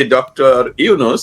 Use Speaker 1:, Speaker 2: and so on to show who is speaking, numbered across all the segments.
Speaker 1: Doctor Yunus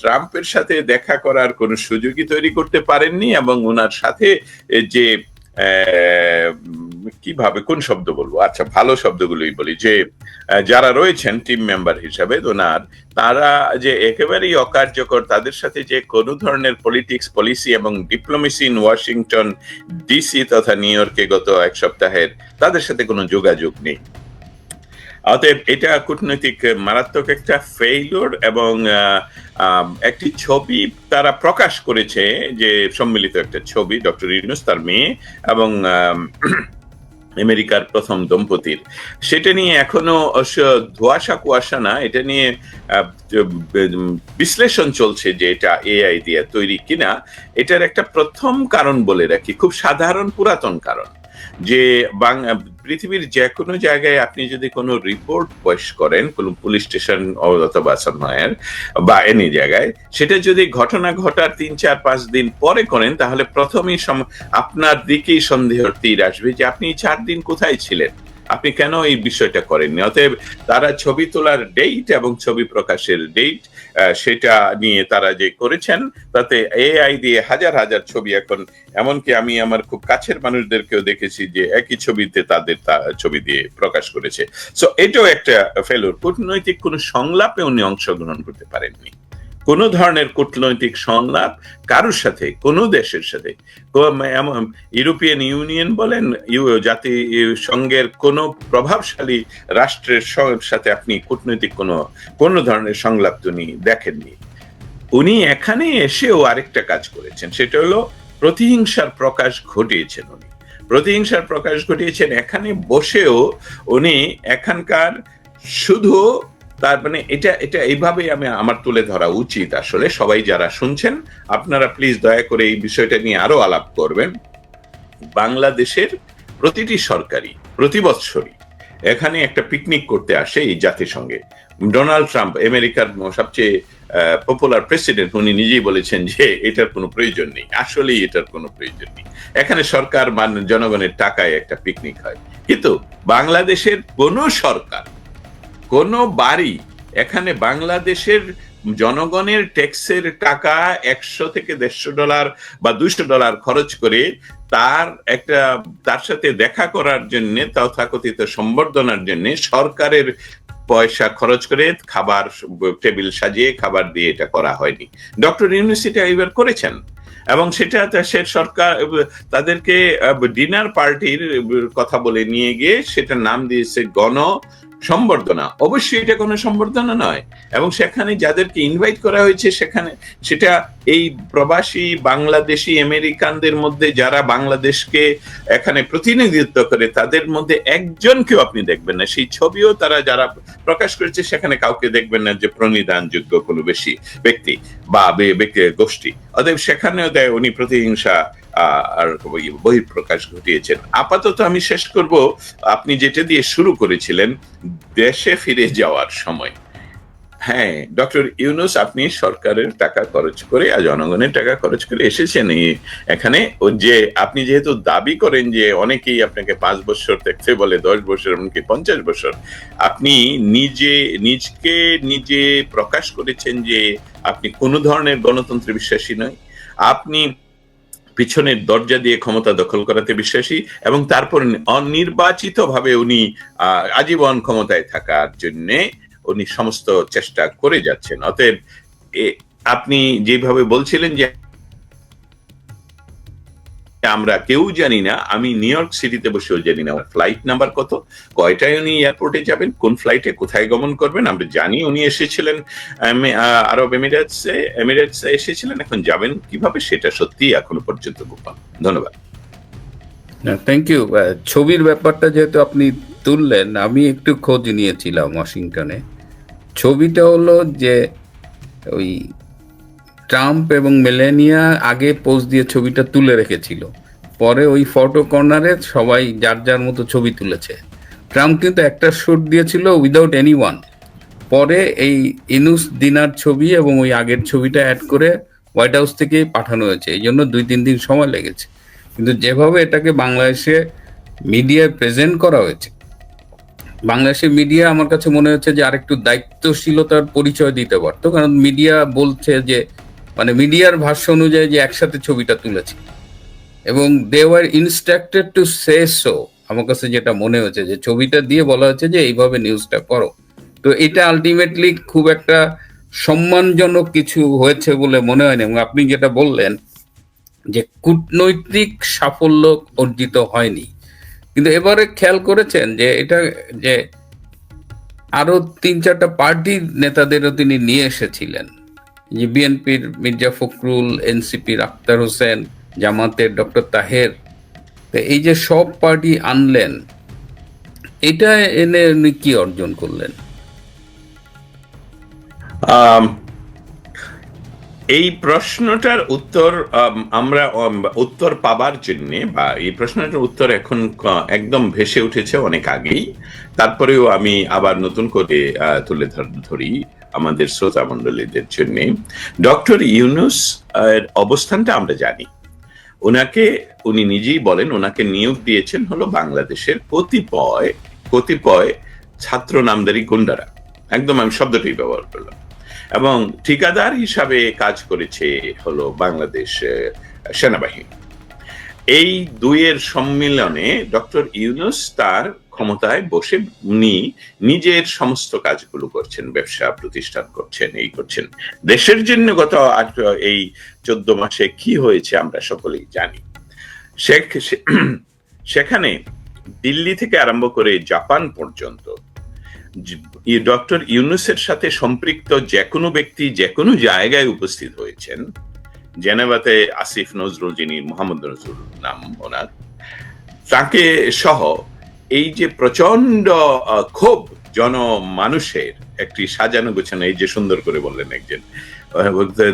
Speaker 1: ট্রাম্পের সাথে দেখা করার কোনো সুযোগই তৈরি করতে পারেননি এবং ওনার সাথে যে কীভাবে, কোন শব্দ বলব? আচ্ছা ভালো শব্দগুলোই বলি। যে যারা রয়েছেন টিম মেম্বার হিসাবে ওনার তারা যে একেবারেই অকার্যকর, তাদের সাথে যে কোনো ধরনের পলিটিক্স পলিসি এবং ডিপ্লোমেসি ইন ওয়াশিংটন ডিসি তথা নিউ ইয়র্কে গত এক সপ্তাহের, তাদের সাথে কোনো যোগাযোগ নেই। অতএব এটা কূটনৈতিক মারাত্মক একটা ফেইলোর এবং একটি ছবি তারা প্রকাশ করেছে যে সম্মিলিত একটা ছবি, ডক্টর ইউনুস তার মেয়ে এবং আমেরিকার প্রথম দম্পতির। সেটা নিয়ে এখনও ধোয়াশা কুয়াশা না, এটা নিয়ে বিশ্লেষণ চলছে যে এটা এআই দিয়ে তৈরি কিনা, এটার একটা প্রথম কারণ বলে রাখি, খুব সাধারণ পুরাতন কারণ। যে পৃথিবীর যে কোনো জায়গায় আপনি যদি কোনো রিপোর্ট পেশ করেন, কোনো পুলিশ স্টেশন অথবা সময়ের বা এনি জায়গায়, সেটা যদি ঘটনা ঘটার তিন, চার, পাঁচ দিন পরে করেন, তাহলে প্রথমেই আপনার দিকেই সন্দেহ তীর আসবে যে আপনি চার দিন কোথায় ছিলেন। আপনি কেন এই বিষয়টা করেননি? অতএব তারা ছবি তোলার ডেট এবং ছবি প্রকাশের ডেট সেটা নিয়ে তারা যে করেছেন, তাতে এআই দিয়ে হাজার হাজার ছবি এখন, এমনকি আমি আমার খুব কাছের মানুষদেরকেও দেখেছি যে একই ছবিতে তাদের ছবি দিয়ে প্রকাশ করেছে। সো এটাও একটা ফেলোর কূটনৈতিক কোনো সংলাপে উনি অংশগ্রহণ করতে পারেননি। কোনো ধরনের কূটনৈতিক সংলাপ কারোর সাথে, কোনো দেশের সাথে? ইউরোপিয়ান ইউনিয়ন বলেন জাতি সংঘের কোনো প্রভাবশালী রাষ্ট্রের সাথে আপনি কূটনৈতিক কোনো কোনো ধরনের সংলাপ উনি দেখেননি। উনি এখানে এসেও আরেকটা কাজ করেছেন, সেটা হলো প্রতিহিংসার প্রকাশ ঘটিয়েছেন উনি। প্রতিহিংসার প্রকাশ ঘটিয়েছেন, এখানে বসেও উনি এখানকার শুধু তার মানে এটা এটা এইভাবেই আমি, আমার তুলে ধরা উচিত আসলে। সবাই যারা শুনছেন, আপনারা প্লিজ দয়া করে এই বিষয়টা নিয়ে আরও আলাপ করবেন। বাংলাদেশের প্রতিটি সরকারি, প্রতি বৎসরই এখানে একটা পিকনিক করতে আসে এই জাতিসংঘে। ডোনাল্ড ট্রাম্প, আমেরিকার সবচেয়ে পপুলার প্রেসিডেন্ট উনি নিজেই বলেছেন যে এটার কোনো প্রয়োজন নেই। আসলেই এটার কোনো প্রয়োজন নেই। এখানে সরকার মান জনগণের টাকায় একটা পিকনিক হয়। কিন্তু বাংলাদেশের কোন সরকার কোন বাড়ি এখানে বাংলাদেশের জনগণের ট্যাক্সের টাকা একশো থেকে দেড়শো ডলার বা দুশো ডলার খরচ করে তার একটা, তার সাথে দেখা করার জন্য, তথাকথিত সম্বর্ধনার জন্য সরকারের পয়সা খরচ করে খাবার টেবিল সাজিয়ে খাবার দিয়ে এটা করা হয়নি। ডক্টর ইউনিভার্সিটি এবার করেছেন এবং সেটা সে সরকার, তাদেরকে ডিনার পার্টির কথা বলে নিয়ে গিয়ে সেটা নাম দিয়েছে গণ সম্বর্ধনা। অবশ্যই এটা কোনো সম্বর্ধনা নয়। এবং সেখানে যাদেরকে ইনভাইট করা হয়েছে, সেখানে সেটা এই প্রবাসী বাংলাদেশি আমেরিকানদের মধ্যে যারা বাংলাদেশকে এখানে প্রতিনিধিত্ব করে, তাদের মধ্যে একজনকেও আপনি দেখবেন না। সেই ছবিও তারা যারা প্রকাশ করেছে, সেখানে কাউকে দেখবেন না যে প্রণিধানযোগ্য কোনো বেশি ব্যক্তি বা, ব্যক্তি, গোষ্ঠী। অতএব সেখানেও দেয়, উনি প্রতিহিংসা বহিঃপ্রকাশ ঘটিয়েছেন। আপাতত আমি শেষ করব। আপনি যেটা দিয়ে শুরু করেছিলেন, দেশে ফিরে যাওয়ার সময়। হ্যাঁ ডক্টর ইউনুস, আপনি সরকারের টাকা খরচ করে আর জনগণের টাকা খরচ করে এসেছেন এখানে। ও যে, আপনি যেহেতু দাবি করেন যে অনেকেই আপনাকে পাঁচ বছর দেখতে বলে, দশ বছর, এমনকি পঞ্চাশ বছর, আপনি নিজে, নিজকে নিজে প্রকাশ করেছেন যে আপনি কোনো ধরনের গণতন্ত্রে বিশ্বাসী নয়। আপনি পিছনের দরজা দিয়ে ক্ষমতা দখল করাতে বিশ্বাসী এবং তারপর অনির্বাচিত ভাবে উনি আজীবন ক্ষমতায় থাকার জন্য উনি সমস্ত চেষ্টা করে যাচ্ছেন। অতএব আপনি যেভাবে বলছিলেন যে আমরা কেউ জানি না, আমি নিউ ইয়র্ক সিটিতে বসেও জানি না। ফ্লাইট নাম্বার কত? কয়টায় উনি এয়ারপোর্টে যাবেন? কোন ফ্লাইটে কোথায় গমন করবেন? আমরা জানি উনি এসেছিলেন আরব এমিরেটসে এমিরেটসে এসেছিলেন, এখন যাবেন কীভাবে সেটা সত্যি এখনও পর্যন্ত গোপন। ধন্যবাদ।
Speaker 2: থ্যাংক ইউ ছবির ব্যাপারটা যেহেতু আপনি তুললেন, আমি একটু খোঁজ নিয়েছিলাম ওয়াশিংটনে। ছবিটা হলো যে ওই ট্রাম্প এবং মেলেনিয়া আগে পোজ দিয়ে ছবিটা তুলে রেখেছিল। পরে ওই ফটো কর্নারে সবাই যার যার মতো ছবি তুলেছে। ট্রাম্প কিন্তু একটা শ্যুট দিয়েছিল উইদাউট এনি ওয়ান পরে এই ইনুস দিনার ছবি এবং ওই আগের ছবিটা অ্যাড করে হোয়াইট হাউস থেকে পাঠানো হয়েছে। এই জন্য দুই তিন দিন সময় লেগেছে। কিন্তু যেভাবে এটাকে বাংলাদেশে মিডিয়ায় প্রেজেন্ট করা হয়েছে বাংলাদেশের মিডিয়া আমার কাছে মনে হচ্ছে যে আরেকটু দায়িত্বশীলতার পরিচয় দিতে পারতো। কারণ মিডিয়া বলছে যে মানে মিডিয়ার ভাষ্য অনুযায়ী যে একসাথে ছবিটা তুলেছে। এবং they were instructed to say so আমার কাছে যেটা মনে হচ্ছে যে ছবিটা দিয়ে বলা হচ্ছে যে এইভাবে নিউজটা করো। তো এটা আলটিমেটলি খুব একটা সম্মানজনক কিছু হয়েছে বলে মনে হয়নি। এবং আপনি যেটা বললেন যে কূটনৈতিক সাফল্য অর্জিত হয়নি। কিন্তু এবারে খেয়াল করেছেন যে এটা যে আরও তিন চারটা পার্টির নেতাদেরও তিনি নিয়ে এসেছিলেন। যে বিএনপির মির্জা ফখরুল, এনসিপির আক্তার হোসেন, জামাতের ডক্টর তাহের। তো এই যে সব পার্টি আনলেন, এটা এনে উনি কি অর্জন করলেন?
Speaker 1: এই প্রশ্নটার উত্তর আম, আমরা উত্তর পাবার জন্য বা এই প্রশ্নটার উত্তর এখন একদম ভেসে উঠেছে অনেক আগেই। তারপরেও আমি আবার নতুন করে তুলে ধরি আমাদের শ্রোতা মণ্ডলীদের জন্য। ডক্টর ইউনুস এর অবস্থানটা আমরা জানি। ওনাকে উনি নিজেই বলেন ওনাকে নিয়োগ দিয়েছেন হলো বাংলাদেশের কতিপয় কতিপয় ছাত্র নামদারি গুন্ডারা। একদম আমি শব্দটি ব্যবহার করলাম। এবং ঠিকাদার হিসাবে কাজ করেছে হলো বাংলাদেশ সেনাবাহিনী। এই দুইয়ের সম্মিলনে ডক্টর ইউনুস তার ক্ষমতায় বসে উনি নিজের সমস্ত কাজগুলো করছেন, ব্যবসা প্রতিষ্ঠান করছেন, এই করছেন। দেশের জন্য গত এই চোদ্দ মাসে কি হয়েছে আমরা সকলেই জানি। সেখানে দিল্লি থেকে আরম্ভ করে জাপান পর্যন্ত ডক্টর ইউনুসের সাথে সম্পৃক্ত যে কোনো ব্যক্তি যে কোনো জায়গায় উপস্থিত হয়েছেন। জেনেভাতে আসিফ নজরুল, যিনি মোহাম্মদ নজরুল নাম ওনার, তাকে সহ এই যে প্রচণ্ড ক্ষোভ জন মানুষের একটি সাজানো গোছানো, এই যে সুন্দর করে বললেন একজন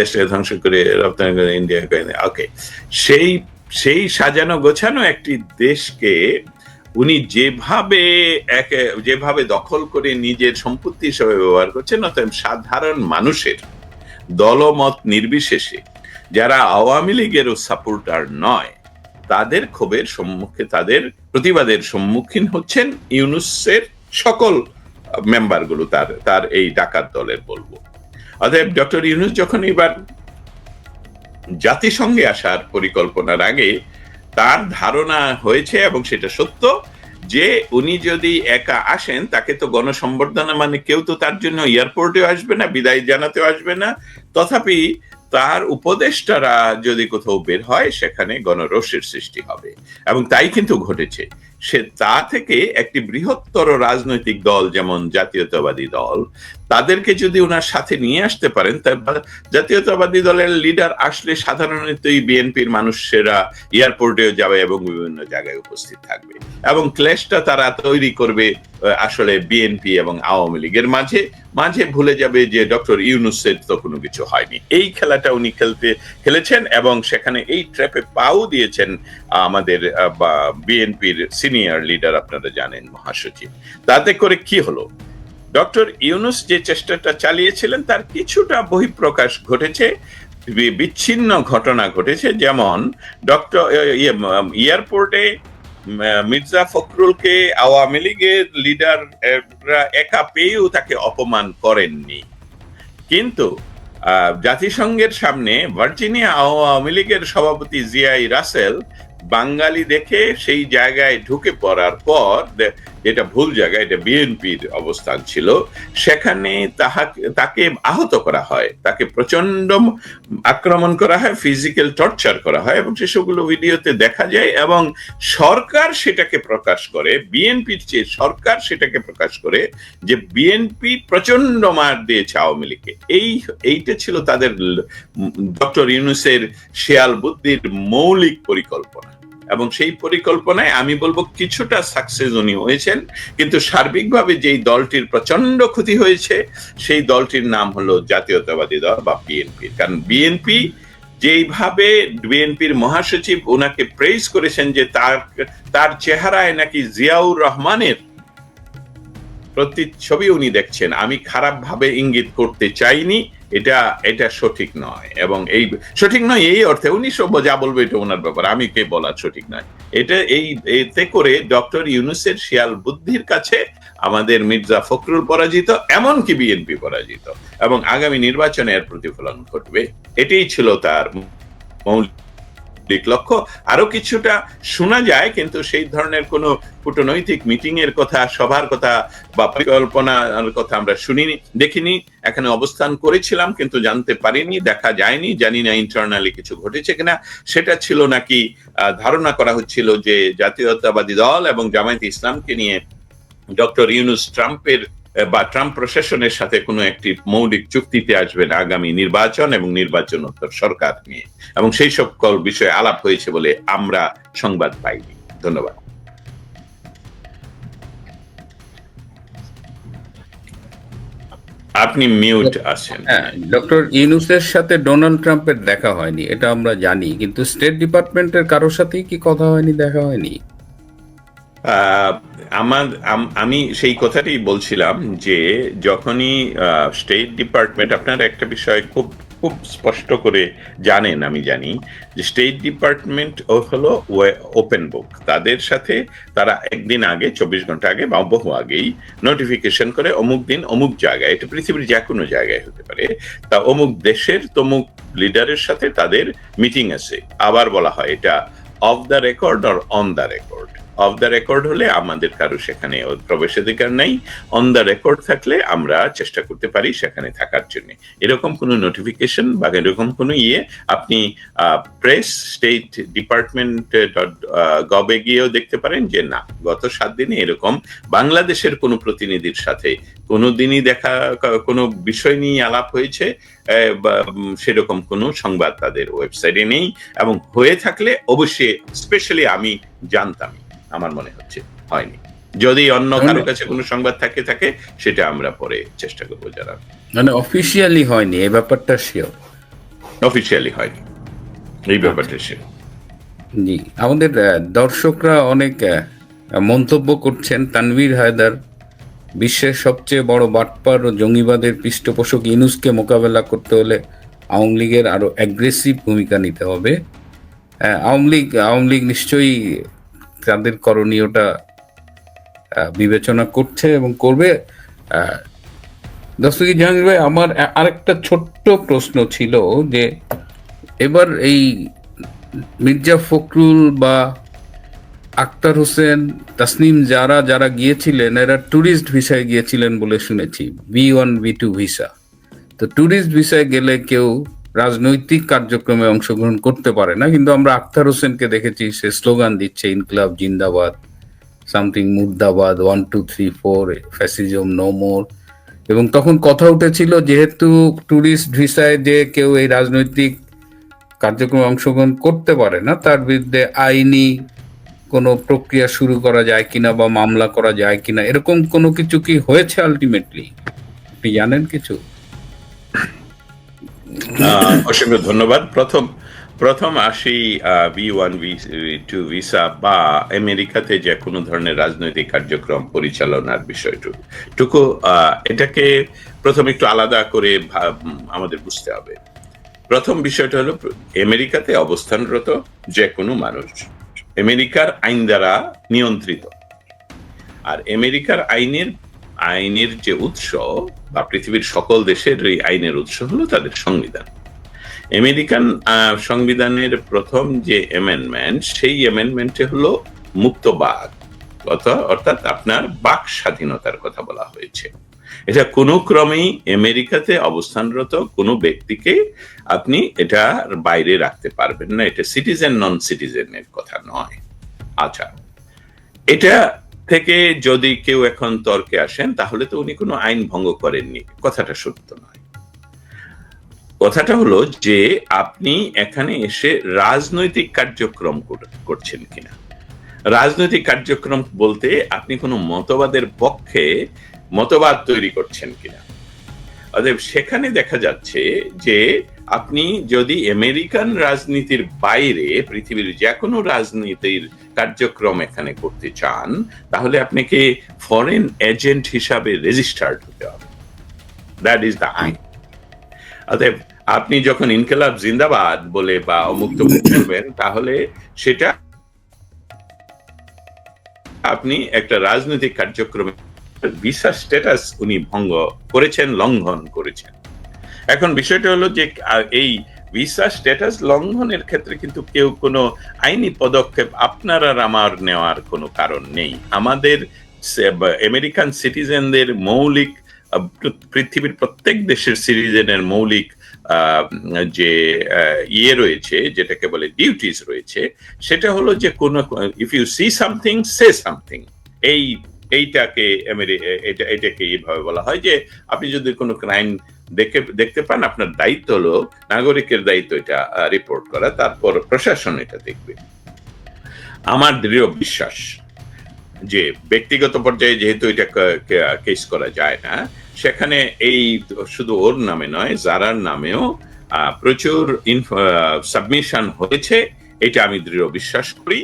Speaker 1: দেশে ধ্বংস করে রপ্তানি করে ইন্ডিয়া ওকে, সেই সেই সাজানো গোছানো একটি দেশকে উনি যেভাবে এক, যেভাবে দখল করে নিজের সম্পত্তি হিসেবে ব্যবহার করছেন, অতএব সাধারণ মানুষের দলমত নির্বিশেষে যারা আওয়ামী লীগেরও সাপোর্টার নয়, তাদের ক্ষোভের সম্মুখে, তাদের প্রতিবাদের সম্মুখীন হচ্ছেন ইউনুসের সকল মেম্বারগুলো, তার তার এই ডাকাত দলের বলব। অতএব ডক্টর ইউনুস যখন এবার জাতিসংঘে আসার পরিকল্পনার আগে তার ধারণা হয়েছে এবং সেটা সত্য যে উনি যদি একা আসেন, তাকে তো গণসম্বর্ধনা মানে কেউ তো তার জন্য এয়ারপোর্টেও আসবে না, বিদায় জানাতেও আসবে না। তথাপি তার উপদেষ্টারা যদি কোথাও বের হয়, সেখানে গণরোষের সৃষ্টি হবে। এবং তাই কিন্তু ঘটেছে। সে তা থেকে একটি বৃহত্তর রাজনৈতিক দল, যেমন জাতীয়তাবাদী দল, তাদেরকে যদি ওনার সাথে নিয়ে আসতে পারেন জাতীয়তাবাদী দলের লিডার আসলে সাধারণতই বিএনপির মানুষেরা এয়ারপোর্টেও যাবে এবং বিভিন্ন জায়গায় উপস্থিত থাকবে। এবং ক্লেশটা তারা তৈরি করবে আসলে বিএনপি এবং আওয়ামী লীগের মাঝে। মাঝে ভুলে যাবে যে ডক্টর ইউনুসের তো কোনো কিছু হয়নি। এই খেলাটা উনি খেলতে খেলেছেন এবং সেখানে এই ট্র্যাপে পাও দিয়েছেন আমাদের বিএনপির সিনিয়র লিডার আপনারা জানেন, মহাসচিব। তাতে করে কি হলো? ডক্টর ইউনুস যে চেষ্টাটা চালিয়েছিলেন, তার কিছুটা বহিঃপ্রকাশ ঘটেছে বিচ্ছিন্ন ঘটনা ঘটেছে। যেমন, ডক্টর এয়ারপোর্টে মির্জা ফখরুলকে আওয়ামী লীগের লিডার একা পেয়েও তাকে অপমান করেননি। কিন্তু জাতিসংঘের সামনে ভার্জিনিয়া আওয়ামী লীগের সভাপতি জিয়াই রাসেল বাঙালি দেখে সেই জায়গায় ঢুকে পড়ার পর যেটা ভুল জায়গা, এটা বিএনপির অবস্থান ছিল, সেখানে তাহাকে, তাকে আহত করা হয়। তাকে প্রচণ্ড আক্রমণ করা হয় ফিজিক্যাল টর্চার করা হয় এবং সেসবগুলো ভিডিওতে দেখা যায় এবং সরকার সেটাকে প্রকাশ করে, বিএনপির চেয়ে সরকার সেটাকে প্রকাশ করে যে বিএনপি প্রচণ্ড মার দিয়েছে আওয়ামী লীগকে। এই, এইটা ছিল তাদের ডক্টর ইউনুসের শেয়াল বুদ্ধির মৌলিক পরিকল্পনা। এবং সেই পরিকল্পনায় আমি বলব কিছুটা সাকসেস উনি হয়েছেন। কিন্তু সার্বিকভাবে যেই দলটির প্রচণ্ড ক্ষতি হয়েছে, সেই দলটির নাম হলো জাতীয়তাবাদী দল বা বিএনপি কারণ বিএনপি যেইভাবে বিএনপির মহাসচিব ওনাকে প্রেস করেছেন যে তার তার চেহারায় নাকি জিয়াউর রহমানের প্রতিচ্ছবি উনি দেখছেন, আমি খারাপ ভাবে ইঙ্গিত করতে চাইনি। এটা এটা সঠিক নয়। এবং এই, সঠিক নয় এই অর্থে, উনি সব যা বলবে এটা ওনার ব্যাপার, আমি কে বলার সঠিক নয়। এটা এই, এতে করে ডক্টর ইউনুসের শিয়াল বুদ্ধির কাছে আমাদের মির্জা ফখরুল পরাজিত, এমনকি বিএনপি পরাজিত। এবং আগামী নির্বাচনে এর প্রতিফলন ঘটবে। এটাই ছিল তার মৌলিক লক্ষ্য আরও কিছুটা শোনা যায়, কিন্তু সেই ধরনের কোনো কূটনৈতিক মিটিং এর কথা, সভার কথা বা পরিকল্পনার কথা আমরা শুনিনি, দেখিনি। এখানে অবস্থান করেছিলাম, কিন্তু জানতে পারিনি, দেখা যায়নি। জানি না ইন্টারনালি কিছু ঘটেছে কিনা। সেটা ছিল নাকি ধারণা করা হচ্ছিল যে জাতীয়তাবাদী দল এবং জামায়াত ইসলামকে নিয়ে ডক্টর ইউনুস ট্রাম্পের বা ট্রাম্প প্রশাসনের সাথে কোনো একটি মৌলিক চুক্তিতে আসবেন আগামী নির্বাচন এবং নির্বাচনোত্তর সরকার নিয়ে। এবং সেই সকল বিষয়ে আলাপ হয়েছে বলে আমরা সংবাদ পাইনি। ধন্যবাদ। আপনি মিউট আছেন।
Speaker 2: হ্যাঁ ডক্টর ইউনুসের সাথে ডোনাল্ড ট্রাম্পের দেখা হয়নি, এটা আমরা জানি। কিন্তু স্টেট ডিপার্টমেন্টের কারোর সাথেই কি কথা হয়নি, দেখা হয়নি?
Speaker 1: আমার, আমি সেই কথাটাই বলছিলাম যে যখনই স্টেট ডিপার্টমেন্ট আপনার একটা বিষয় খুব খুব স্পষ্ট করে জানেন, আমি জানি, যে স্টেট ডিপার্টমেন্ট হলো ওপেন বুক তাদের সাথে তারা একদিন আগে, চব্বিশ ঘণ্টা আগে বা বহু আগেই নোটিফিকেশন করে অমুক দিন অমুক জায়গায়, এটা পৃথিবীর যে কোনো জায়গায় হতে পারে, তা অমুক দেশের তমুক লিডারের সাথে তাদের মিটিং আছে। আবার বলা হয় এটা off the record or on the record off the record হলে আমাদের কারও সেখানে প্রবেশাধিকার নেই। অন দ্য রেকর্ড থাকলে আমরা চেষ্টা করতে পারি সেখানে থাকার জন্য। এরকম কোনো নোটিফিকেশন বা এরকম কোনো ইয়ে আপনি press state department dot gov গিয়েও দেখতে পারেন যে না, গত সাত দিনে এরকম বাংলাদেশের কোনো প্রতিনিধির সাথে কোনো দিনই দেখা কোনো বিষয় নিয়ে আলাপ হয়েছে সেরকম কোনো সংবাদ তাদের ওয়েবসাইটে নেই। এবং হয়ে থাকলে অবশ্যই স্পেশালি আমি জানতাম আমার মনে হচ্ছে হয়নি। যদি অন্য কারও কাছে কোনো সংবাদ থাকে থাকে সেটা আমরা পরে চেষ্টা করব যারা
Speaker 2: মানে অফিসিয়ালি হয়নি এই ব্যাপারটা শিওর
Speaker 1: অফিসিয়ালি হয়নি এই ব্যাপারটা সে
Speaker 2: জি আমাদের দর্শকরা অনেক মন্তব্য করছেন। তানভীর হায়দার বিশ্বের সবচেয়ে বড় বাটপার ও জঙ্গিবাদের পৃষ্ঠপোষক ইনুসকে মোকাবেলা করতে হলে আওয়ামী লীগের আরও অ্যাগ্রেসিভ ভূমিকা নিতে হবে। আওয়ামী লীগ আওয়ামী লীগ নিশ্চয়ই তাদের করণীয়টা বিবেচনা করছে এবং করবে দস্তগীর জাহাঙ্গীর ভাই, আমার আরেকটা ছোট্ট প্রশ্ন ছিল যে, এবার এই মির্জা ফখরুল বা আক্তার হোসেন, তাসনিম যারা যারা গিয়েছিলেন, এরা ট্যুরিস্ট ভিসায় গিয়েছিলেন বলে শুনেছি, B one, B two visa. তো ট্যুরিস্ট ভিসায় গেলে কেউ রাজনৈতিক কার্যক্রমে অংশগ্রহণ করতে পারে না, কিন্তু আমরা আখতার হোসেনকে দেখেছি, সে স্লোগান দিচ্ছে, ইনকলাব জিন্দাবাদ, something মুর্দাবাদ, one, two, three, four, fascism, no more. এবং তখন কথা উঠেছিল যেহেতু ট্যুরিস্ট ভিসায় যে কেউ এই রাজনৈতিক কার্যক্রমে অংশগ্রহণ করতে পারে না, তার বিরুদ্ধে আইনি কোনো প্রক্রিয়া শুরু করা যায় কিনা বা মামলা করা যায় কিনা, এরকম কোনো কিছু কি হয়েছে আলটিমেটলি আপনি জানেন কিছু?
Speaker 1: অসংখ্য ধন্যবাদ। প্রথম প্রথম আসি B one B two visa বা আমেরিকাতে যে কোনো ধরনের রাজনৈতিক কার্যক্রম পরিচালনার বিষয়টুকু। টুকু এটাকে প্রথম একটু আলাদা করে আমাদের বুঝতে হবে। প্রথম বিষয়টা হলো, আমেরিকাতে অবস্থানরত যে কোনো মানুষ, আমেরিকার আইন দ্বারা নিয়ন্ত্রিত। আর আমেরিকার আইনের আইনের যে উৎস বা পৃথিবীর সকল দেশের এই আইনের উৎস হলো তাদের সংবিধান। আমেরিকান সংবিধানের প্রথম যে অ্যামেন্ডমেন্ট সেই অ্যামেন্ডমেন্টে হলো মুক্ত বাক। কথা অর্থাৎ আপনার বাক স্বাধীনতার কথা বলা হয়েছে। এটা কোনো ক্রমেই আমেরিকাতে অবস্থানরত কোনো ব্যক্তিকে আপনি এটার বাইরে রাখতে পারবেন না। এটা সিটিজেন নন সিটিজেনের কথা নয়। আচ্ছা এটা থেকে যদি কেউ এখন তর্কে আসেন, তাহলে তো উনি কোনো আইন ভঙ্গ করেননি। কথাটা সত্য নয়। কথাটা হলো যে, আপনি এখানে এসে রাজনৈতিক কার্যক্রম করছেন কিনা? রাজনৈতিক কার্যক্রম বলতে আপনি কোনো মতবাদের পক্ষে মতবাদ তৈরি করছেন কিনা? অতএব সেখানে দেখা যাচ্ছে যে, আপনি যদি আমেরিকান রাজনীতির বাইরে, পৃথিবীর যে কোনো রাজনীতির কার্যক্রম এখানে করতে চান, তাহলে আপনাকে ফরেন এজেন্ট হিসাবে রেজিস্টার্ড হতে হবে। দ্যাট ইজ দ্য আইন। অতএব আপনি যখন ইনকেলাব জিন্দাবাদ বলে বা অমুক্ত করবেন তাহলে সেটা আপনি একটা রাজনৈতিক কার্যক্রমে ভিসা স্ট্যাটাস উনি ভঙ্গ করেছেন, লঙ্ঘন করেছেন। এখন বিষয়টা হলো যে এই ভিসা স্ট্যাটাস লঙ্ঘনের ক্ষেত্রে কিন্তু কেউ কোনো আইনি পদক্ষেপ আপনার আর আমার নেওয়ার কোনো কারণ নেই। আমাদের আমেরিকান সিটিজেনদের মৌলিক, পৃথিবীর প্রত্যেক দেশের সিটিজেনের মৌলিক যে ইয়ে রয়েছে, যেটাকে বলে ডিউটিস রয়েছে, সেটা হলো যে কোন if you see something say something এই, এইটাকে এটা, এটাকে এইভাবে বলা হয় যে, আপনি যদি কোনো ক্রাইম দেখে, দেখতে পান, আপনার দায়িত্ব হলো নাগরিকের দায়িত্ব এটা রিপোর্ট করা, তারপর প্রশাসন এটা দেখবে। আমার দৃঢ় বিশ্বাস যে ব্যক্তিগত পর্যায়ে যেহেতু এটা কেস করা যায় না, সেখানে এই শুধু ওর নামে নয় জারার নামেও প্রচুর সাবমিশন হয়েছে, এটা আমি দৃঢ় বিশ্বাস করি।